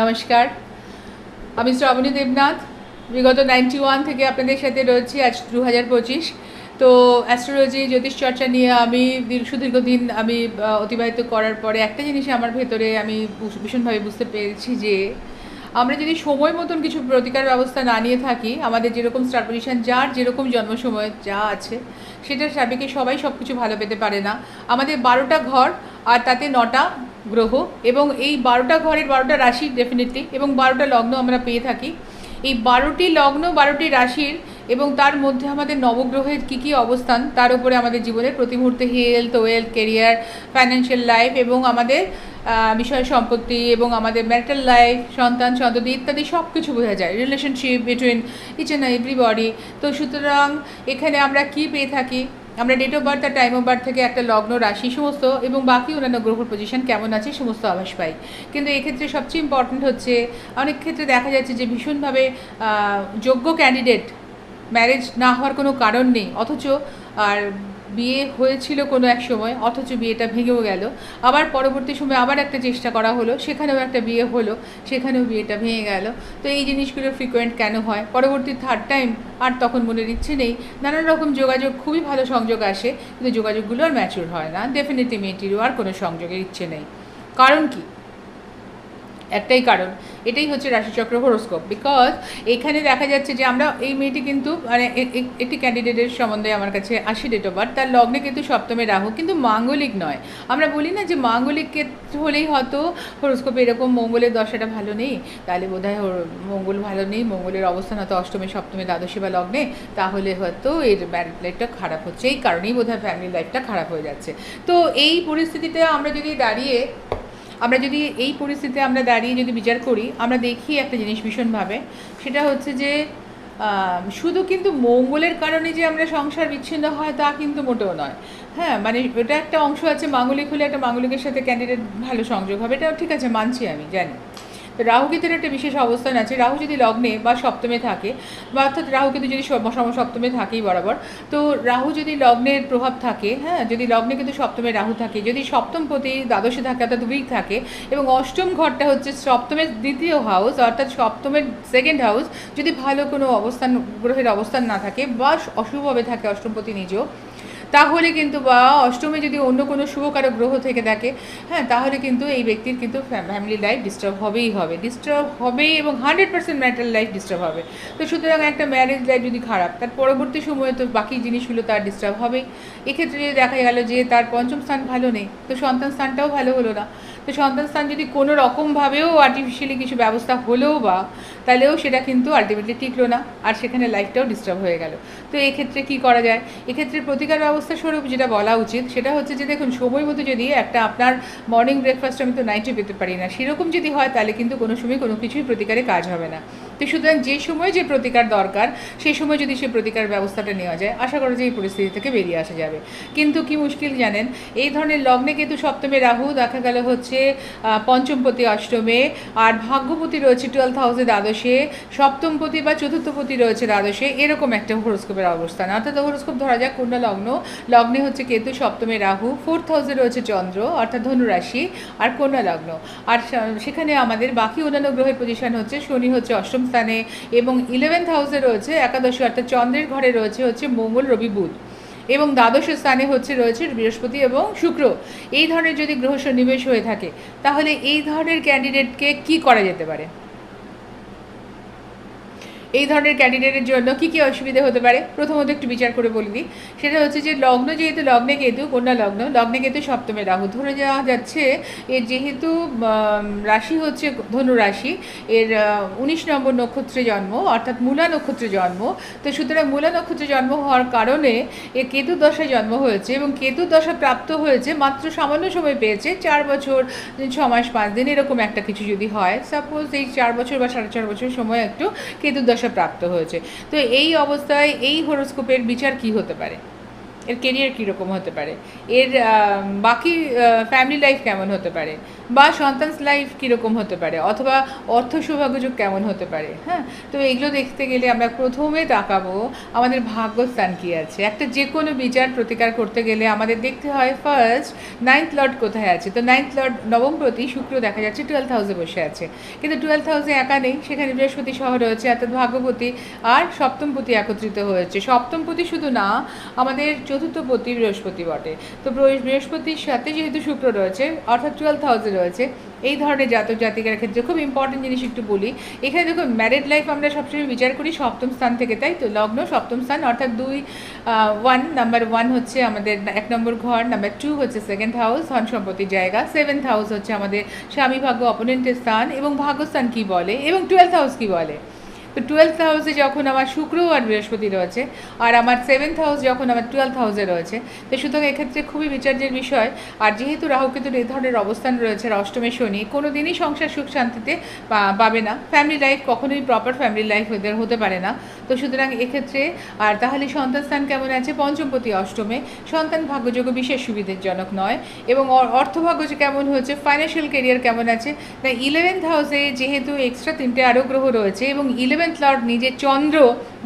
নমস্কার। আমি শ্রাবণী দেবনাথ। বিগত নাইনটি ওয়ান থেকে আপনাদের সাথে রয়েছি আজ দু হাজার পঁচিশ। তো অ্যাস্ট্রোলজি জ্যোতিষ চর্চা নিয়ে আমি দীর্ঘ, সুদীর্ঘদিন আমি অতিবাহিত করার পরে একটা জিনিস আমার ভেতরে আমি ভীষণভাবে বুঝতে পেরেছি যে, আমরা যদি সময় মতন কিছু প্রতিকার ব্যবস্থা না নিয়ে থাকি, আমাদের যেরকম স্টার পজিশন যার যেরকম জন্ম সময় যা আছে, সেটার সাবেকে সবাই সব কিছু ভালো পেতে পারে না। আমাদের বারোটা ঘর আর তাতে নটা গ্রহ এবং এই বারোটা ঘরের বারোটা রাশি ডেফিনেটলি এবং বারোটা লগ্ন আমরা পেয়ে থাকি। এই বারোটি লগ্ন, বারোটি রাশির এবং তার মধ্যে আমাদের নবগ্রহের কী কী অবস্থান, তার উপরে আমাদের জীবনের প্রতি মুহূর্তে health wealth career financial life এবং আমাদের বিষয় সম্পত্তি এবং আমাদের ম্যারিটাল লাইফ সন্তান, সন্ততি ইত্যাদি সব কিছু বোঝা যায়। Relationship between each and everybody তো সুতরাং এখানে আমরা কি পেয়ে থাকি? আমরা ডেট অফ বার্থ আর টাইম অফ বার্থ থেকে একটা লগ্ন, রাশি সমস্ত এবং বাকি অন্যান্য গ্রহর পজিশন কেমন আছে সমস্ত আভাস পাই। কিন্তু এক্ষেত্রে সবচেয়ে ইম্পর্ট্যান্ট হচ্ছে, অনেক ক্ষেত্রে দেখা যাচ্ছে যে ভীষণভাবে যোগ্য ক্যান্ডিডেট ম্যারেজ না হওয়ার কোনো কারণ নেই। অথচ আর বিয়ে হয়েছিল কোনো এক সময়, অথচ বিয়েটা ভেঙেও গেল। আবার পরবর্তী সময় আবার একটা চেষ্টা করা হলো, সেখানেও একটা বিয়ে হলো, সেখানেও বিয়েটা ভেঙে গেল। তো এই জিনিসগুলো ফ্রিকোয়েন্ট কেন হয়? পরবর্তী থার্ড টাইম আর তখন মনের ইচ্ছে নেই। নানান রকম যোগাযোগ, খুবই ভালো সংযোগ আসে, কিন্তু যোগাযোগগুলো আর ম্যাচিউর হয় না। ডেফিনেটলি মেয়েটিরও আর কোনো সংযোগের ইচ্ছে নেই। কারণ কি? একটাই কারণ এটাই হচ্ছে রাশিচক্র হরোস্কোপ বিকজ এখানে দেখা যাচ্ছে যে আমরা এই মেয়েটি কিন্তু মানে একটি ক্যান্ডিডেটের সম্বন্ধে আমার কাছে আসি ডেট অফ বার্থ তার লগ্নে কিন্তু সপ্তমে রাহু, কিন্তু মাঙ্গলিক নয়। আমরা বলি না যে মাঙ্গলিক হলেই হয়তো হরোস্কোপে এরকম মঙ্গলের দশাটা ভালো নেই, তাহলে বোধ হয় মঙ্গল ভালো নেই, মঙ্গলের অবস্থান হয়তো অষ্টমে, সপ্তমে, দ্বাদশে বা লগ্নে, তাহলে হয়তো এর ম্যারিড লাইফটা খারাপ হচ্ছে, এই কারণেই বোধ হয় ফ্যামিলি লাইফটা খারাপ হয়ে যাচ্ছে। তো এই পরিস্থিতিতে আমরা যদি দাঁড়িয়ে আমরা যদি এই পরিস্থিতিতে আমরা দাঁড়িয়ে যদি বিচার করি, আমরা দেখি একটা জিনিস ভীষণভাবে। সেটা হচ্ছে যে শুধু কিন্তু মঙ্গলের কারণে যে আমরা সংসার বিচ্ছিন্ন হয় তা কিন্তু মোটেও নয়। হ্যাঁ মানে ওটা একটা অংশ আছে, মাঙ্গলিক হলে একটা মাঙ্গলিকের সাথে ক্যান্ডিডেট ভালো সংযোগ হবে, এটাও ঠিক আছে, মানছি আমি, জানি। রাহু কেতুর একটা বিশেষ অবস্থান আছে। রাহু যদি লগ্নে বা সপ্তমে থাকে, বা অর্থাৎ রাহু কেতু যদি সপ্তমে থাকেই বরাবর, তো রাহু যদি লগ্নের প্রভাব থাকে হ্যাঁ যদি লগ্নে কিন্তু সপ্তমে রাহু থাকে, যদি সপ্তম প্রতি দ্বাদশে থাকে, অর্থাৎ উইক থাকে, এবং অষ্টম ঘরটা হচ্ছে সপ্তমের দ্বিতীয় হাউস অর্থাৎ সপ্তমের সেকেন্ড হাউস যদি ভালো কোনো অবস্থান, গ্রহের অবস্থান না থাকে, বা অশুভভাবে থাকে অষ্টমপতি নিজেও তাহলে কিন্তু বা অষ্টমে যদি অন্য কোনো শুভকারক গ্রহ থেকে থাকে হ্যাঁ তাহলে কিন্তু এই ব্যক্তির কিন্তু ফ্যামিলি লাইফ ডিস্টার্ব হবেই হবে। ডিস্টার্ব হবেই এবং hundred percent matter life disturb হবে। তো সুতরাং একটা ম্যারেজ লাইফ যদি খারাপ, তার পরবর্তী সময়ে তো বাকি জিনিসগুলো তার ডিস্টার্ব হবেই। এক্ষেত্রে যদি দেখা গেল যে তার পঞ্চম স্থান ভালো নেই, তো সন্তান স্থানটাও ভালো হলো না। তো সন্তান স্থান যদি কোনো রকমভাবেও আর্টিফিশিয়ালি কিছু ব্যবস্থা হলেও বা, তাহলেও সেটা কিন্তু আলটিমেটলি টিকলো না, আর সেখানে লাইফটাও ডিস্টার্ব হয়ে গেল। তো এক্ষেত্রে কি করা যায়? এক্ষেত্রে প্রতিকার ব্যবস্থা স্বরূপ যেটা বলা উচিত, সেটা হচ্ছে যে দেখুন, সময় মতো যদি একটা আপনার মর্নিং ব্রেকফাস্ট আমি তো নাইটে পেতে পারি না, সেরকম যদি হয় তাহলে কিন্তু কোনো সময় কোনো কিছুই প্রতিকারে কাজ হবে না। তো সুতরাং যে সময় যে প্রতিকার দরকার সেই সময় যদি সেই প্রতিকার ব্যবস্থাটা নেওয়া যায়, আশা করা যায় এই পরিস্থিতি থেকে বেরিয়ে আসা যাবে। কিন্তু কি মুশকিল জানেন? এই ধরনের লগ্নে কিন্তু সপ্তমে রাহু, দেখা গেল হচ্ছে আহ, পঞ্চমপতি অষ্টমে। আর ভাগ্যপতি রয়েছে টুয়েলভ হাউসে দ্বাদশে সপ্তমপতি বা চতুর্থপতি রয়েছে দ্বাদশে। এরকম একটা হরোস্কোপের অবস্থান। অর্থাৎ হরোস্কোপ ধরা যাক কন্যা লগ্ন। লগ্নে হচ্ছে কেতু সপ্তমে রাহু ফোর্থ হাউসে রয়েছে চন্দ্র অর্থাৎ ধনুরাশি আর কন্যা লগ্ন। আর সেখানে আমাদের বাকি অন্যান্য গ্রহের পজিশন হচ্ছে শনি হচ্ছে অষ্টম স্থানে এবং ইলেভেন্থ হাউসে রয়েছে একাদশী অর্থাৎ চন্দ্রের ঘরে রয়েছে হচ্ছে মঙ্গল রবি বুধ। এবং দ্বাদশ স্থানে হচ্ছে রয়েছে বৃহস্পতি এবং শুক্র। এই ধরনের যদি গ্রহ সন্নিবেশ হয়ে থাকে, তাহলে এই ধরনের ক্যান্ডিডেটকে কি করা যেতে পারে? এই ধরনের ক্যান্ডিডেটের জন্য কি কি অসুবিধা হতে পারে? প্রথমত একটু বিচার করে বলে দিই। সেটা হচ্ছে যে, লগ্ন যেহেতু, লগ্নে কেতু, কন্যা লগ্ন, লগ্নে কেতু সপ্তমে রাহু। ধরে যাওয়া যাচ্ছে, এর যেহেতু রাশি হচ্ছে ধনু রাশি, এর উনিশ নম্বর নক্ষত্রে জন্ম, অর্থাৎ মূলা নক্ষত্রে জন্ম। তো সুতরাং মূলা নক্ষত্রে জন্ম হওয়ার কারণে এ কেতু দশায় জন্ম হয়েছে এবং কেতু দশা প্রাপ্ত হয়েছে মাত্র সামান্য সময় পেয়েছে চার বছর ছ মাস, পাঁচ দিন, এরকম একটা কিছু যদি হয়। সাপোজ এই চার বছর বা সাড়ে চার বছর সময় একটু কেতু দশা প্রাপ্ত হয়েছে। তো এই অবস্থায় এই হরোস্কোপের বিচার কি হতে পারে? এর কেরিয়ার কীরকম হতে পারে? এর বাকি ফ্যামিলি লাইফ কেমন হতে পারে? বা সন্তান লাইফ কীরকম হতে পারে? অথবা অর্থ সৌভাগ্যযোগ কেমন হতে পারে? হ্যাঁ? তো এগুলো দেখতে গেলে আমরা প্রথমে তাকাবো আমাদের ভাগ্যস্থান কী আছে? একটা যে কোনো বিচার প্রতিকার করতে গেলে আমাদের দেখতে হয় ফার্স্ট নাইন্থ লর্ড কোথায় আছে? তো নাইন্থ লর্ড নবম প্রতি শুক্র দেখা যাচ্ছে টুয়েলভ হাউসে বসে আছে। কিন্তু টুয়েলভ হাউসে একা নেই, সেখানে বৃহস্পতি সহ রয়েছে, অর্থাৎ ভাগ্যপতি আর সপ্তমপতি একত্রিত হয়েছে। সপ্তমপতি শুধু না, আমাদের চতুর্থপতি বৃহস্পতি বটে। তো বৃহস্পতির সাথে যেহেতু শুক্র রয়েছে, অর্থাৎ টুয়েলভ হাউসে রয়েছে, এই ধরনের জাতক জাতিকার ক্ষেত্রে খুব ইম্পর্টেন্ট জিনিস একটু বলি। এখানে দেখুন ম্যারিড লাইফ আমরা সবসময় বিচার করি সপ্তম স্থান থেকে, তাই তো? লগ্ন, সপ্তম স্থান, অর্থাৎ দুই ওয়ান নাম্বার ওয়ান হচ্ছে আমাদের এক নম্বর ঘর নাম্বার টু হচ্ছে সেকেন্ড হাউস ধন সম্পত্তির জায়গা সেভেন্থ হাউস হচ্ছে আমাদের স্বামী ভাগ্য অপোনেন্টের স্থান এবং ভাগ্যস্থান কি বলে? এবং টুয়েলভ হাউস কি বলে? তো টুয়েলভ হাউসে যখন আমার শুক্র আর বৃহস্পতি রয়েছে, আর আমার সেভেন্থ হাউস যখন আমার টুয়েলভ হাউসে রয়েছে, তো সুতরাং এক্ষেত্রে খুবই বিচার্যের বিষয়। আর যেহেতু রাহু কিন্তু এই ধরনের অবস্থান রয়েছে অষ্টমে শনি কোনো দিনই সংসার সুখ শান্তিতে পাবে না। ফ্যামিলি লাইফ কখনোই প্রপার ফ্যামিলি লাইফ হতে পারে না। তো সুতরাং এক্ষেত্রে, আর তাহলে সন্তান স্থান কেমন আছে? পঞ্চমপতি অষ্টমে। সন্তান ভাগ্যযোগ্য বিশেষ সুবিধাজনক নয় এবং অর্থভাগ্য কেমন হচ্ছে ফাইন্যান্সিয়াল কেরিয়ার কেমন আছে? না ইলেভেন্থ হাউসে যেহেতু এক্সট্রা তিনটে আরও গ্রহ রয়েছে এবং ইলেভেন্থ লর্ড নিজে চন্দ্র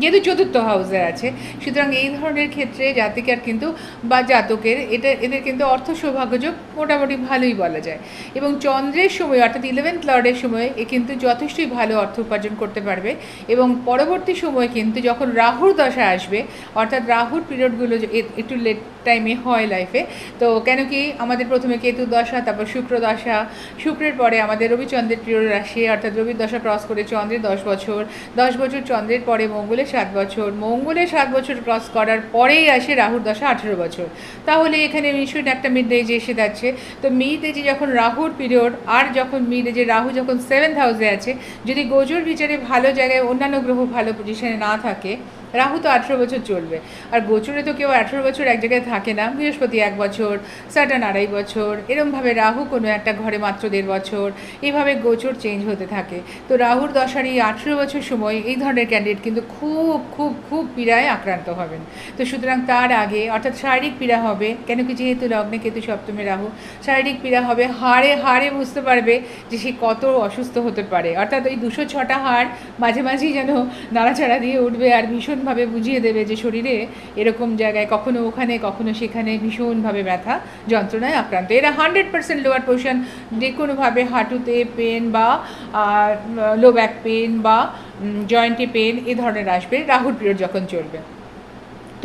যেহেতু চতুর্থ হাউসে আছে, সুতরাং এই ধরনের ক্ষেত্রে জাতিকার কিন্তু, বা জাতকের, এটা, এদের কিন্তু অর্থ সৌভাগ্যযোগ মোটামুটি ভালোই বলা যায়। এবং চন্দ্রের সময় অর্থাৎ ইলেভেন্থ লর্ডের সময় এ কিন্তু যথেষ্টই ভালো অর্থ উপার্জন করতে পারবে এবং পরবর্তী সময় কিন্তু যখন রাহুর দশা আসবে অর্থাৎ রাহুর পিরিয়ডগুলো একটু লেট টাইমে হয় লাইফে তো কেন কি আমাদের প্রথমে কেতু দশা, তারপর শুক্র দশা। শুক্রের পরে আমাদের রবিচন্দ্রের প্রিয় রাশি, অর্থাৎ রবির দশা ক্রস করে চন্দ্রের দশ বছর। দশ বছর চন্দ্রের পরে মঙ্গলের সাত বছর। মঙ্গলের সাত বছর ক্রস করার পরেই আসে রাহুর দশা আঠেরো বছর। তাহলে এখানে নিশ্চয়ই একটা মিড এজে এসে যাচ্ছে। তো মিড এজে যখন রাহুর পিরিয়ড আর যখন মিড এজে রাহু যখন সেভেন্থ হাউসে আছে, যদি গোজর বিচারে ভালো জায়গায় অন্যান্য গ্রহ ভালো পজিশনে না থাকে রাহু তো আঠেরো বছর চলবে। আর গোচরে তো কেউ আঠেরো বছর এক জায়গায় থাকে না। বৃহস্পতি এক বছর, স্যাটার্ন আড়াই বছর। এরমভাবে রাহু কোনো একটা ঘরে মাত্র দেড় বছর। এইভাবে গোচর চেঞ্জ হতে থাকে। তো রাহুর দশার এই আঠেরো বছর সময় এই ধরনের ক্যান্ডিডেট কিন্তু খুব খুব খুব পীড়ায় আক্রান্ত হবেন। তো সুতরাং তার আগে, অর্থাৎ শারীরিক পীড়া হবে, কেন কি যেহেতু লগ্নে কেতু সপ্তমে রাহু, শারীরিক পীড়া হবে, হাড়ে হাড়ে বুঝতে পারবে যে সে কত অসুস্থ হতে পারে। অর্থাৎ ওই দুশো ছটা হাড় মাঝে মাঝেই যেন নাড়াচাড়া দিয়ে উঠবে আর ভীষণভাবে বুঝিয়ে দেবে যে শরীরে এরকম জায়গায় কখনো ওখানে, কখনো সেখানে ভীষণভাবে ব্যথা, যন্ত্রণায় আক্রান্ত। এরা হান্ড্রেড পার্সেন্ট লোয়ার পোর্শন। যে কোনোভাবে হাঁটুতে পেন বা লো ব্যাক পেন বা জয়েন্টে পেন এ ধরনের আসবে। রাহুল পিরিয়ড যখন চলবে।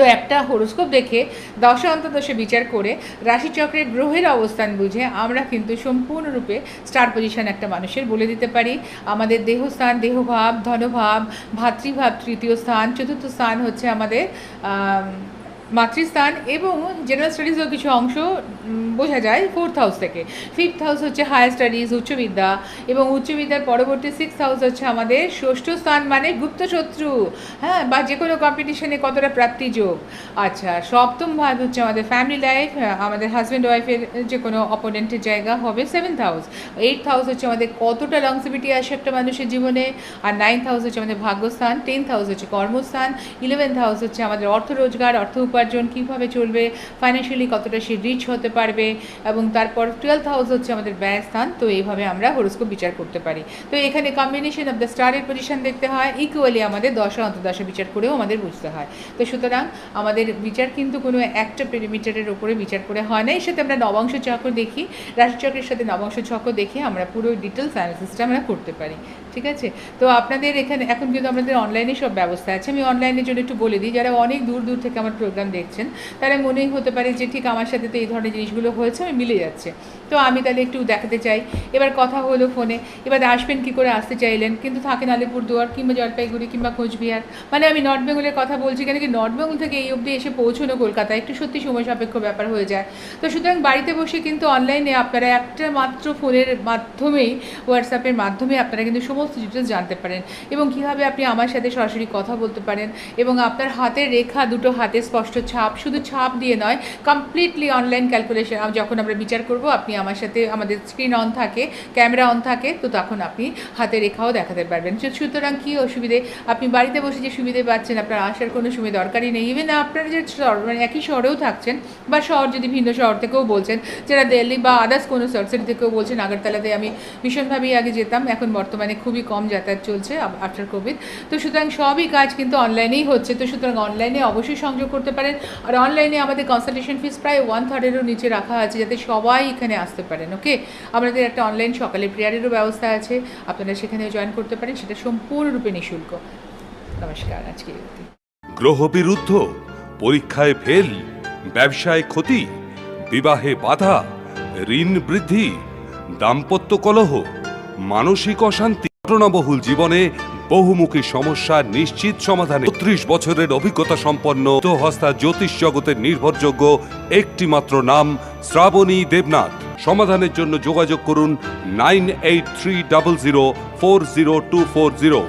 তো একটা হরোস্কোপ দেখে দশা অন্তদশে বিচার করে রাশিচক্রের গ্রহের অবস্থান বুঝে আমরা কিন্তু সম্পূর্ণরূপে স্টার পজিশন একটা মানুষের বলে দিতে পারি। আমাদের দেহস্থান দেহভাব ধনভাব ভাতৃভাব তৃতীয় স্থান চতুর্থ স্থান হচ্ছে আমাদের আম, মাতৃস্থান এবং জেনারেল স্টাডিজেও কিছু অংশ বোঝা যায় ফোর্থ হাউস থেকে। ফিফথ হাউস হচ্ছে হায়ার স্টাডিজ উচ্চবিদ্যা এবং উচ্চবিদ্যার পরবর্তী সিক্স হাউস হচ্ছে আমাদের ষষ্ঠ স্থান মানে গুপ্তশত্রু। হ্যাঁ বা যে কোনো কম্পিটিশনে কতটা প্রাপ্তি যোগ আচ্ছা সপ্তম ভাব হচ্ছে আমাদের ফ্যামিলি লাইফ আমাদের হাজব্যান্ড ওয়াইফের যে কোনো অপোনেন্টের জায়গা হবে সেভেন্থ হাউস এইট হাউস হচ্ছে আমাদের কতটা লংসিভিটি আসে একটা মানুষের জীবনে। আর নাইন্থ হাউস হচ্ছে আমাদের ভাগ্যস্থান। টেন্থ হাউস হচ্ছে কর্মস্থান। ইলেভেন্থ হাউস হচ্ছে আমাদের অর্থ রোজগার, অর্থ উপার্জন কীভাবে চলবে ফাইন্যান্সিয়ালি কতটা সে রিচ হতে পারবে এবং তারপর টুয়েলভ হাউস হচ্ছে আমাদের ব্যয় স্থান, তো এইভাবে আমরা হরস্কোপ বিচার করতে পারি। তো এখানে কম্বিনেশন অফ দ্য স্টারের পজিশন দেখতে হয় ইকুয়ালি আমাদের দশা অন্তদশা বিচার করেও আমাদের বুঝতে হয়। তো সুতরাং আমাদের বিচার কিন্তু কোনো একটা পেরিমিটারের উপরে বিচার করে হয় না। এর সাথে আমরা নবংশ চক্র দেখি রাশিচক্রের সাথে নবংশ চক্র দেখে আমরা পুরো ডিটেলস অ্যানালিসিসটা আমরা করতে পারি। ঠিক আছে? তো আপনাদের এখানে, এখন কিন্তু আমাদের অনলাইনে সব ব্যবস্থা আছে, আমি অনলাইনের জন্য একটু বলে দিই, যারা অনেক দূর দূর থেকে আমার প্রোগ্রাম দেখছেন, তারা মনেই হতে পারে যে ঠিক আমার সাথে তো এই ধরনের জিনিসগুলো হয়েছে, আমি মিলে যাচ্ছে। তো আমি তাহলে একটু দেখাতে চাই। এবার কথা হলো ফোনে, এবার আসবেন কী করে আসতে চাইলেন, কিন্তু থাকেন আলিপুরদুয়ার কিংবা জলপাইগুড়ি কিংবা কোচবিহার। মানে আমি নর্থ বেঙ্গলের কথা বলছি কেন কি নর্থ বেঙ্গল থেকে এই অবধি এসে পৌঁছনো কলকাতায় একটু সত্যি সময় সাপেক্ষ ব্যাপার হয়ে যায়। তো সুতরাং বাড়িতে বসে কিন্তু অনলাইনে আপনারা একটা মাত্র ফোনের মাধ্যমেই হোয়াটসঅ্যাপের মাধ্যমে আপনারা কিন্তু সমস্ত সমস্ত ডিটেলস জানতে পারেন এবং কীভাবে আপনি আমার সাথে সরাসরি কথা বলতে পারেন এবং আপনার হাতের রেখা দুটো হাতে স্পষ্ট ছাপ, শুধু ছাপ দিয়ে নয় কমপ্লিটলি অনলাইন ক্যালকুলেশন যখন আমরা বিচার করব, আপনি আমার সাথে আমাদের স্ক্রিন অন থাকে ক্যামেরা অন থাকে, তো তখন আপনি হাতে রেখাও দেখাতে পারবেন। সুতরাং কী অসুবিধে? আপনি বাড়িতে বসে যে সুবিধে পাচ্ছেন, আপনার আসার কোনো সময় দরকারই নেই। ইভেন আপনারা যে মানে একই শহরেও থাকছেন বা শহর যদি ভিন্ন শহর থেকেও বলছেন, যারা দিল্লি বা আদার্স কোনো সার্সিটি থেকেও বলছেন আগরতলাতে আমি ভীষণভাবেই আগে যেতাম, এখন বর্তমানে খুবই কম যাতায়াত চলছে আফটার কোভিড তো সুতরাং সবই কাজ কিন্তু অনলাইনেই হচ্ছে। তো সুতরাং অনলাইনে অবশ্যই সংযোগ করতে পারেন। আর অনলাইনে আমাদের কনসালটেশন ফিস প্রায় ওয়ান থার্ডেরও নিচে রাখা আছে যাতে সবাই এখানে আসতে পারেন ওকে আমাদের একটা অনলাইন সকালে প্রেয়ারেরও ব্যবস্থা আছে। আপনারা সেখানে জয়েন করতে পারেন। সেটা সম্পূর্ণরূপে নিঃশুল্ক। নমস্কার আজকে গ্রহ বিরুদ্ধ পরীক্ষায় ফেল ব্যবসায় ক্ষতি, বিবাহে বাধা, ঋণ বৃদ্ধি, দাম্পত্য কলহ, মানসিক অশান্তি ঘটনাবহুল জীবনে বহুমুখী সমস্যার নিশ্চিত সমাধানে ত্রিশ বছরের অভিজ্ঞতা সম্পন্ন হস্তা জ্যোতিষ জগতের নির্ভরযোগ্য একটিমাত্র নাম শ্রাবণী দেবনাথ। সমাধানের জন্য যোগাযোগ করুন nine eight three double zero four zero two four zero.